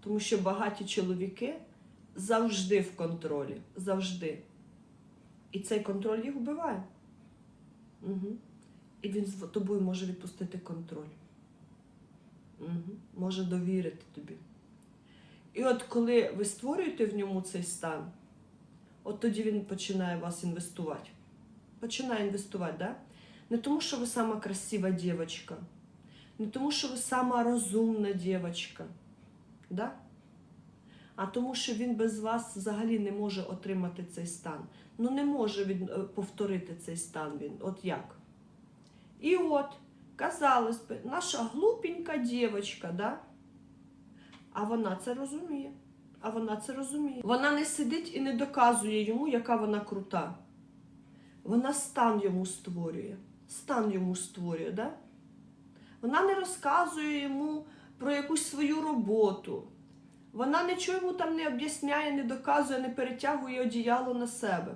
Тому що багаті чоловіки завжди в контролі. Завжди. І цей контроль їх вбиває. Угу. І він з тобою може відпустити контроль. Угу. Може довірити тобі. І от коли ви створюєте в ньому цей стан, от тоді він починає вас інвестувати. Починає інвестувати, да? Не тому, що ви сама красива дівчинка, не тому, що ви сама розумна дівчинка, да? а тому, що він без вас взагалі не може отримати цей стан. Ну не може він е, повторити цей стан він. От як? І от, казалось би, наша глупенька дівчинка, да? а вона це розуміє. А вона це розуміє. Вона не сидить і не доказує йому, яка вона крута. Вона стан йому створює. Стан йому створює, да? Вона не розказує йому про якусь свою роботу. Вона нічого йому там не об'ясняє, не доказує, не перетягує одіяло на себе.